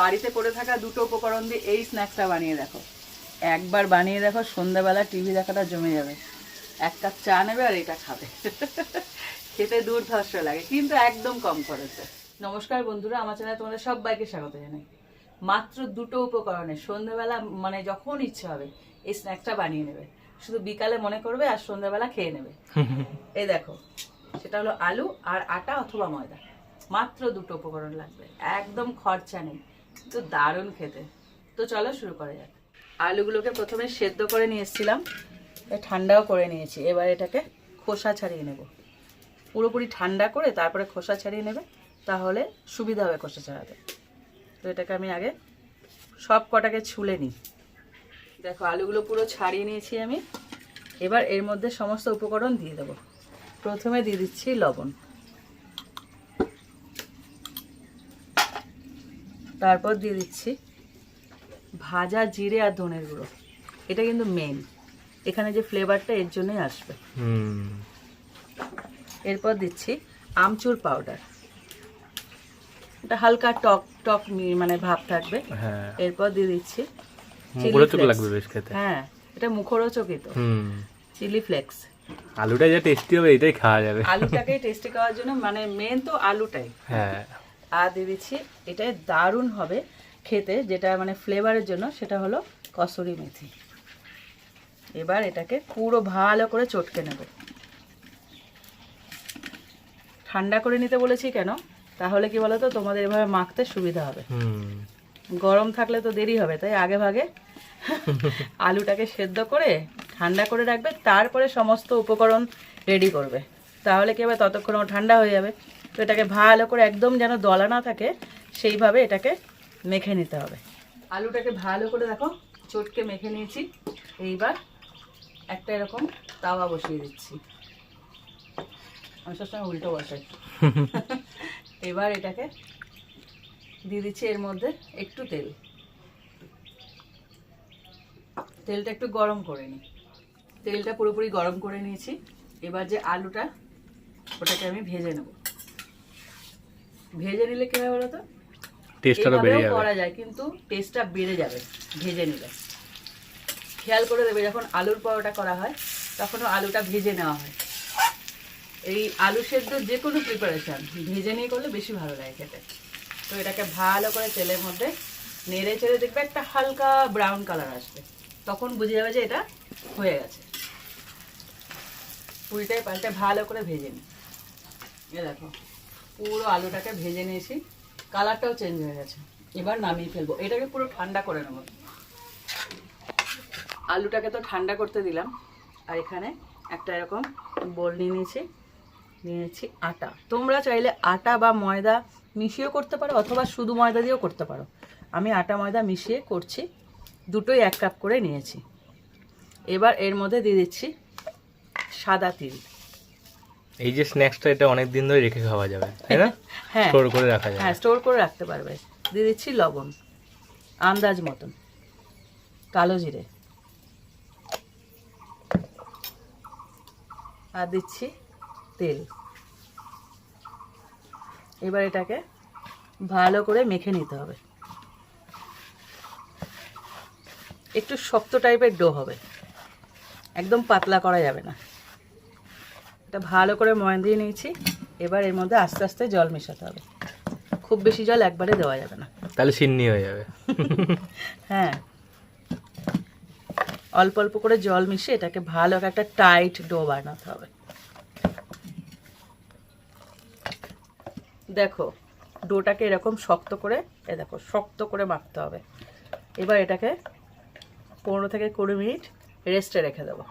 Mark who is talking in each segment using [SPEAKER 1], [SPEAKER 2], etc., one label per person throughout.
[SPEAKER 1] বাড়িতে করে থাকা দুটো উপকরণ দিয়ে এই স্ন্যাক্সটা বানিয়ে দেখো। একবার বানিয়ে দেখো, সন্ধ্যাবেলা টিভি দেখাটা জমে যাবে। এক কাপ চা নেবে আর এটা খাবে। খেতে দুর্ধর্ষ লাগে, কিন্তু একদম কম খরচে। নমস্কার বন্ধুরা, আমার চ্যানেলে তোমাদের সবাইকে স্বাগত জানাই। মাত্র দুটো উপকরণে সন্ধ্যাবেলা মানে যখন ইচ্ছে হবে, এই স্ন্যাক্সটা বানিয়ে নেবে। শুধু বিকালে মনে করবে আর সন্ধ্যাবেলা খেয়ে নেবে। এই দেখো, সেটা হলো আলু আর আটা অথবা ময়দা। মাত্র দুটো উপকরণ লাগবে, একদম খরচা নেই। তো দারুণ খেতে। তো চলো শুরু করা যাক। আলুগুলোকে প্রথমে সেদ্ধ করে নিয়ে এসেছিলাম ঠান্ডাও করে নিয়েছি। এবার এটাকে খোসা ছাড়িয়ে নেব। পুরোপুরি ঠান্ডা করে তারপরে খোসা ছাড়িয়ে নেবে, তাহলে সুবিধা হবে খোসা ছাড়াতে। তো এটাকে আমি আগে সব কটাকে ছুলে নিই। দেখো, আলুগুলো পুরো ছাড়িয়ে নিয়েছি আমি। এবার এর মধ্যে সমস্ত উপকরণ দিয়ে দেবো। প্রথমে দিয়ে দিচ্ছি লবণ। তারপর দিয়ে দিচ্ছি ভাজা জিরে আর ধনের গুঁড়ো। এটা কিন্তু মেন এখানে যে ফ্লেভারটা এর জন্যই আসবে। এরপর দিচ্ছি আমচুর পাউডার এটা হালকা টক টক মি- মানে ভাব থাকবে।
[SPEAKER 2] হ্যাঁ।
[SPEAKER 1] এরপর দিয়ে দিচ্ছি
[SPEAKER 2] লাগবে বেশ খেতে।
[SPEAKER 1] হ্যাঁ এটা মুখরোচকই তো। চিলি ফ্লেক্স
[SPEAKER 2] আলুটা যা টেস্টি হবে এটাই খাওয়া যাবে।
[SPEAKER 1] আলুটাকে টেস্টি খাওয়ার জন্য মানে মেন তো আলুটাই।
[SPEAKER 2] হ্যাঁ।
[SPEAKER 1] আর দিয়ে দিচ্ছি। এটা দারুণ হবে খেতে যেটা মানে ফ্লেভারের জন্য সেটা হলো কসুরি মেথি। এবার এটাকে পুরো ভালো করে চটকে নেব। ঠান্ডা করে নিতে বলেছি কেন? তাহলে কি বলতো তোমাদের এভাবে মাখতে সুবিধা হবে।
[SPEAKER 2] হুম।
[SPEAKER 1] গরম থাকলে তো দেরি হবে তাই আগে ভাগে আলুটাকে সেদ্ধ করে ঠান্ডা করে রাখবে তারপরে সমস্ত উপকরণ রেডি করবে। তাহলে কি হবে ততক্ষণ ও ঠান্ডা হয়ে যাবে। তো এটাকে ভালো করে একদম যেন দলা না থাকে সেইভাবে এটাকে মেখে নিতে হবে। আলুটাকে ভালো করে দেখো চটকে মেখে নিয়েছি। এইবার একটা এরকম তাওয়া বসিয়ে দিচ্ছি। আমি সবসময় উল্টো বসাই। এবার এটাকে দিয়ে দিচ্ছি এর মধ্যে একটু তেল। তেলটা একটু গরম করে নিই। তেলটা পুরোপুরি গরম করে নিয়েছি। এবার যে আলুটা ওটাকে আমি ভেজে নেব। ভেজে নিলে কি হবে বলো তো?
[SPEAKER 2] টেস্টটা বেড়ে যাবে।
[SPEAKER 1] করা যায় কিন্তু টেস্টটা বেড়ে যাবে ভেজে নিলে। খেয়াল করে দেবে যখন আলুর পরোটা করা হয় তখনও আলুটা ভেজে নেওয়া হয়। এই আলু সেদ্ধ যে কোনো প্রিপারেশান ভেজে নিয়ে করলে বেশি ভালো লাগে খেতে। তো এটাকে ভালো করে তেলের মধ্যে নেড়ে চেড়ে দেখবে একটা হালকা ব্রাউন কালার আসবে। তখন বুঝে যাবে যে এটা হয়ে গেছে। পুরিটাই পাল্টে ভালো করে ভেজে নিই এ দেখো। পুরো আলুটাকে ভেজে নিয়েছি। কালারটাও চেঞ্জ হয়ে গেছে। এবার নামিয়ে ফেলব। এটাকে পুরো ঠান্ডা করে নেব। আলুটাকে তো ঠান্ডা করতে দিলাম। আর এখানে একটা এরকম বোল নিয়ে নিয়েছি। নিয়েছি আটা। তোমরা চাইলে আটা বা ময়দা মিশিয়েও করতে পারো, অথবা শুধু ময়দা দিয়েও করতে পারো। আমি আটা, ময়দা মিশিয়ে করছি। দুটোই এক কাপ করে নিয়েছি। এবার এর মধ্যে দিয়ে দিচ্ছি সাদা তিল।
[SPEAKER 2] এই যে স্ন্যাক্সটা এটা অনেক দিন ধরে রেখে খাওয়া যাবে তাই না?
[SPEAKER 1] হ্যাঁ।
[SPEAKER 2] স্টোর করে রাখা যাবে।
[SPEAKER 1] হ্যাঁ স্টোর করে রাখতে পারবে। দিয়ে দিচ্ছি লবণ আন্দাজ মতন। কালো জিরে। আর দিচ্ছি তেল। এবার এটাকে ভালো করে মেখে নিতে হবে। একটু শক্ত টাইপের ডো হবে। একদম পাতলা করা যাবে না। এটা ভালো করে ময়ান দিয়ে নিয়েছি। এবার এর মধ্যে আস্তে আস্তে জল মেশাতে হবে। খুব বেশি জল একবারে দেওয়া যাবে না।
[SPEAKER 2] তাহলে সিন্নি হয়ে যাবে।
[SPEAKER 1] হ্যাঁ। অল্প অল্প করে জল মিশিয়ে এটাকে ভালো একটা টাইট ডো বানাতে হবে। দেখো ডোটাকে এরকম শক্ত করে এ দেখো শক্ত করে মাখতে হবে। এবার এটাকে পনেরো থেকে কুড়ি মিনিট রেস্টে রেখে দেবো।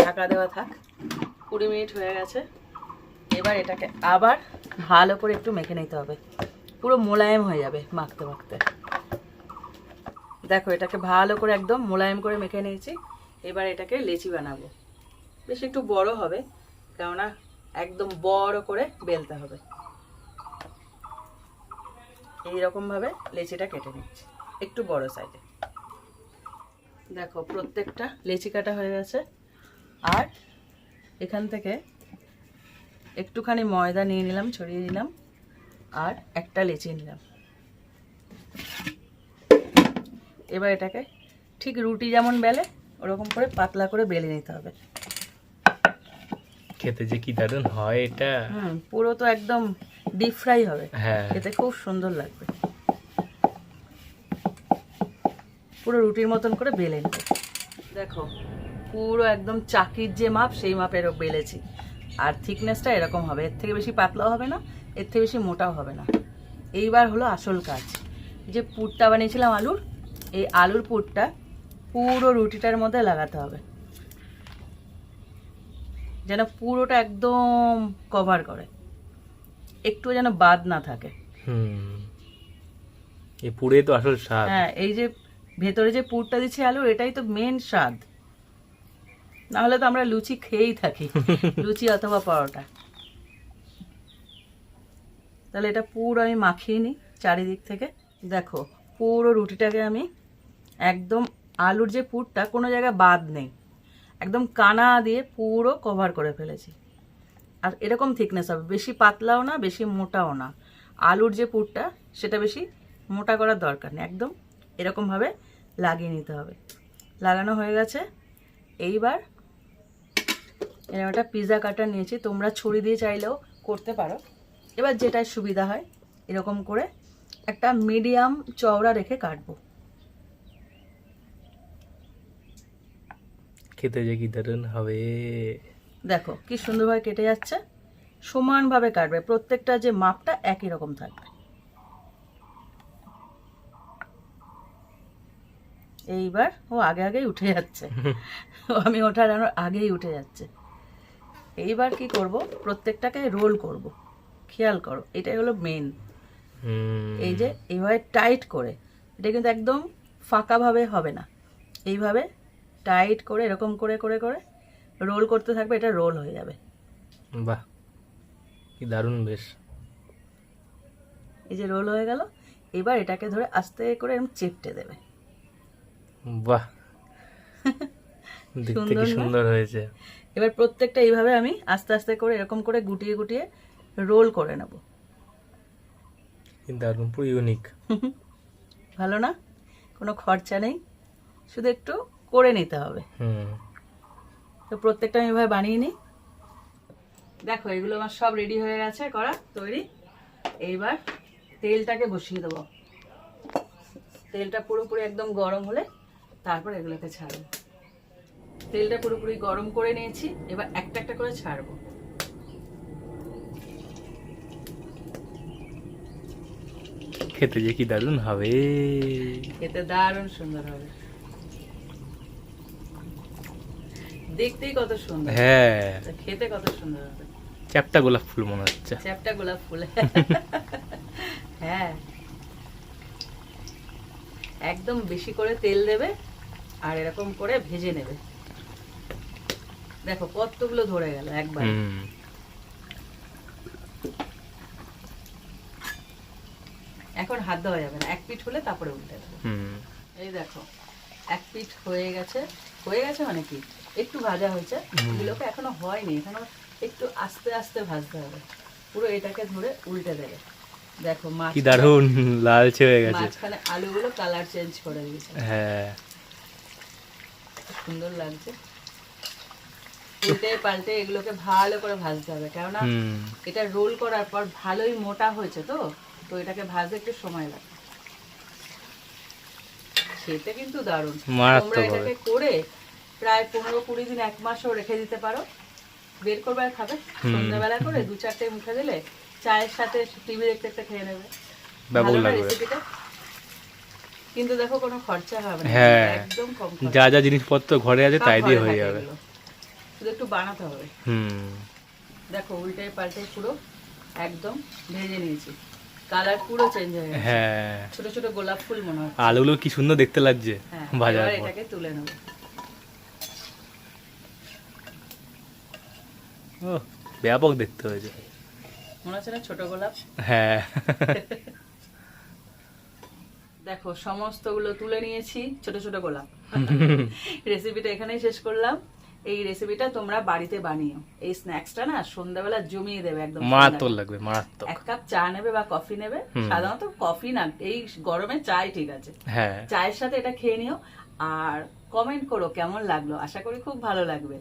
[SPEAKER 1] ঢাকা দেওয়া থাক। কুড়ি মিনিট হয়ে গেছে। এবার এটাকে আবার ভালো করে একটু মেখে নিতে হবে। পুরো মোলায়েম হয়ে যাবে মাখতে মাখতে। দেখো, এটাকে ভালো করে একদম মোলায়েম করে মেখে নিয়েছি। এবার এটাকে লেচি বানাবো। বেশ একটু বড় হবে, কেননা একদম বড় করে বেলতে হবে। এইরকম ভাবে লেচিটা কেটে নিচ্ছি, একটু বড় সাইজে। দেখো, প্রত্যেকটা লেচি কাটা হয়ে গেছে। আর এখান থেকে একটুখানি ময়দা নিয়ে নিলাম ছড়িয়ে দিলাম আর একটা লেচি নিলাম। এবার এটাকে ঠিক রুটি যেমন বেলে ওরকম করে পাতলা করে বেলে নিতে হবে।
[SPEAKER 2] খেতে যে কি দারুণ হয় এটা।
[SPEAKER 1] পুরো তো একদম ডিপ ফ্রাই হবে।
[SPEAKER 2] হ্যাঁ।
[SPEAKER 1] খেতে খুব সুন্দর লাগবে। পুরো রুটির মতন করে বেলে নেবে দেখো পুরো একদম চাকির যে মাপ সেই মাপের বেলেছি। আর থিকনেসটা এরকম হবে। এর থেকে বেশি পাতলাও হবে না এর থেকে বেশি মোটাও হবে না। এইবার হলো আসল কাজ। যে পুরটা বানিয়েছিলাম আলুর এই আলুর পুরটা পুরো রুটিটার মধ্যে লাগাতে হবে। যেন পুরোটা একদম কভার করে। একটু যেন বাদ না থাকে।
[SPEAKER 2] হুম। পুরে তো আসল স্বাদ।
[SPEAKER 1] হ্যাঁ এই যে ভেতরে যে পুরটা দিচ্ছে আলুর এটাই তো মেন স্বাদ। না হলে তো আমরা লুচি খেয়েই থাকি। লুচি অথবা পরোটা। তাহলে এটা পুরো আমি মাখিয়ে নিই চারিদিক থেকে। দেখো পুরো রুটিটাকে আমি একদম আলুর যে পুরটা কোনো জায়গায় বাদ নেই। একদম কানা দিয়ে পুরো কভার করে ফেলেছি। আর এরকম থিকনেস হবে। বেশি পাতলাও না বেশি মোটাও না। আলুর যে পুরটা সেটা বেশি মোটা করার দরকার নেই। একদম এরকমভাবে লাগিয়ে নিতে হবে। লাগানো হয়ে গেছে। এইবার এরকম একটা পিৎজা কাটার নিয়েছি। তোমরা ছুরি দিয়ে চাইলেও করতে পারো। এবার যেটাই সুবিধা হয় এরকম করে একটা মিডিয়াম চওড়া রেখে কাটবো।
[SPEAKER 2] খেতে যে কি দারুণ হবে।
[SPEAKER 1] দেখো কি সুন্দরভাবে কেটে যাচ্ছে। সমানভাবে কাটবে। প্রত্যেকটা যে মাপটা একই রকম থাকবে। এইবার ও আগে আগেই উঠে যাচ্ছে। আমি ওঠার আগেই উঠে যাচ্ছে। এইবার কি করব? প্রত্যেকটাকে রোল করব। খেয়াল করো এটাই হলো মেন
[SPEAKER 2] হুম।
[SPEAKER 1] এই যে এইভাবে টাইট করে এটা কিন্তু একদম ফাঁকাভাবে হবে না। এইভাবে টাইট করে এরকম করে করে করে রোল করতে থাকবে এটা রোল হয়ে যাবে।
[SPEAKER 2] বাহ কি দারুণ বেশ।
[SPEAKER 1] এই যে রোল হয়ে গেল এবার এটাকে ধরে আস্তে করে এরকম চেপটে দেবে।
[SPEAKER 2] বাহ।
[SPEAKER 1] সুন্দর
[SPEAKER 2] সুন্দর হয়েছে।
[SPEAKER 1] এবার প্রত্যেকটা এইভাবে আমি আস্তে আস্তে করে এরকম করে গুটিয়ে গুটিয়ে রোল করে নেব।
[SPEAKER 2] দারুণ পুরো ইউনিক
[SPEAKER 1] ভালো না? কোনো খরচা নেই। শুধু একটু করে নিতে হবে। তো প্রত্যেকটা আমি এভাবে বানিয়ে নিই। দেখো এগুলো আমার সব রেডি হয়ে গেছে করা তৈরি। এইবার তেলটাকে বসিয়ে দেবো। তেলটা পুরোপুরি একদম গরম হলে তারপর এগুলোকে ছাড়বো। তেলটা পুরোপুরি গরম করে নিয়েছি এবার একটা একটা করে ছাড়বো।
[SPEAKER 2] খেতে যে কি দারুণ হবে।
[SPEAKER 1] খেতে দারুণ সুন্দর হবে। দেখতেই কত সুন্দর।
[SPEAKER 2] হ্যাঁ।
[SPEAKER 1] খেতে কত সুন্দর হবে।
[SPEAKER 2] চ্যাপটা গোলাপ ফুল মনে হচ্ছে।
[SPEAKER 1] চ্যাপটা গোলাপ ফুল। হ্যাঁ। একদম বেশি করে তেল দেবে আর এরকম করে ভেজে নেবে। দেখো কতগুলো ধরে গেল একবার। এখন হাত দেওয়া যাবে না এক পিঠ হলে তারপরে উল্টে দেবে। এই দেখো এক পিঠ হয়ে গেছে হয়ে গেছে মানে কি? একটু ভাজা হয়েছে এগুলোকে এখনও হয়নি এখনও একটু আস্তে আস্তে ভাজতে হবে। পুরো এটাকে ধরে উল্টে দেবে। দেখো মাছ
[SPEAKER 2] কি দারুণ লালচে হয়ে গেছে।
[SPEAKER 1] মাঝখানে আলুগুলো কালার চেঞ্জ করে দিয়েছে।
[SPEAKER 2] হ্যাঁ।
[SPEAKER 1] সুন্দর লাগছে। উল্টে পাল্টে এগুলোকে ভালো করে ভাজতে হবে। কেননা এটা রোল করার পর ভালোই মোটা হয়েছে তো তো এটাকে ভাজতে একটু সময় লাগে। খেতে কিন্তু দারুণ। তোমরা এটাকে করে প্রায় পনেরো কুড়ি দিন এক মাসও রেখে দিতে পারো। বের করবে আর খাবে। সন্ধ্যাবেলা করে দু চারটে মুখে দিলে চায়ের সাথে টিভি দেখতে দেখতে খেয়ে নেবে। ভালো না রেসিপিটা কিন্তু দেখো কোনো খরচা হবে না।
[SPEAKER 2] হ্যাঁ।
[SPEAKER 1] একদম কম
[SPEAKER 2] যা যা জিনিসপত্র ঘরে আছে তাই দিয়ে হয়ে যাবে।
[SPEAKER 1] শুধু একটু বানাতে হবে।
[SPEAKER 2] হুম।
[SPEAKER 1] দেখো উল্টে পাল্টে পুরো একদম ভেজে নিয়েছি। কালার পুরো চেঞ্জ হয়ে গেছে।
[SPEAKER 2] হ্যাঁ।
[SPEAKER 1] ছোট ছোট গোলাপ ফুল মনে হচ্ছে।
[SPEAKER 2] আলুগুলো কি সুন্দর দেখতে লাগছে
[SPEAKER 1] হ্যাঁ
[SPEAKER 2] ভাজার
[SPEAKER 1] এবার
[SPEAKER 2] পর।
[SPEAKER 1] এটাকে তুলে নেব।
[SPEAKER 2] ও ব্যাপক দেখতে হয়েছে।
[SPEAKER 1] মনে হচ্ছে না ছোট গোলাপ?
[SPEAKER 2] হ্যাঁ।
[SPEAKER 1] দেখো সমস্তগুলো তুলে নিয়েছি ছোট ছোট গোলাপ। রেসিপিটা এখানেই শেষ করলাম। এই রেসিপিটা তোমরা বাড়িতে বানিও। এই স্ন্যাক্সটা না সন্ধ্যাবেলা জমিয়ে দেবে একদম
[SPEAKER 2] মারাত্মক লাগবে মারাত্মক।
[SPEAKER 1] এক কাপ চা নেবে বা কফি নেবে। সাধারণত কফি না এই গরমে চাই ঠিক আছে।
[SPEAKER 2] হ্যাঁ।
[SPEAKER 1] চায়ের সাথে এটা খেয়ে নিও। আর কমেন্ট করো কেমন লাগল আশা করি খুব ভালো লাগবে।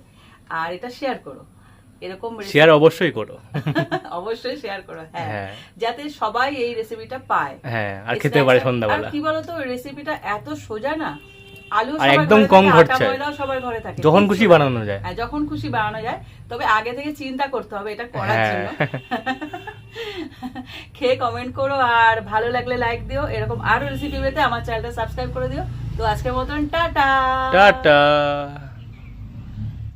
[SPEAKER 1] আর এটা শেয়ার করো। এরকম
[SPEAKER 2] শেয়ার অবশ্যই করো।
[SPEAKER 1] অবশ্যই শেয়ার করো হ্যাঁ।
[SPEAKER 2] হ্যাঁ।
[SPEAKER 1] যাতে সবাই এই রেসিপিটা পায়।
[SPEAKER 2] হ্যাঁ আর খেতে পারে সন্ধ্যাবেলা।
[SPEAKER 1] আর কি বলতো রেসিপিটা এত সোজা না আলু
[SPEAKER 2] আর একদম কম খরচায়।
[SPEAKER 1] সবার ঘরে থাকে।
[SPEAKER 2] যখন খুশি বানানো যায়।
[SPEAKER 1] হ্যাঁ যখন খুশি বানানো যায় তবে আগে থেকে চিন্তা করতে হবে এটা করার
[SPEAKER 2] হ্যাঁ।
[SPEAKER 1] জন্য। খেয়ে কমেন্ট করো আর ভালো লাগলে লাইক দিও। এরকম আরও রেসিপি পেতে আমার চ্যানেলটা সাবস্ক্রাইব করে দিও। তো আজকের মতন টাটা।
[SPEAKER 2] টাটা।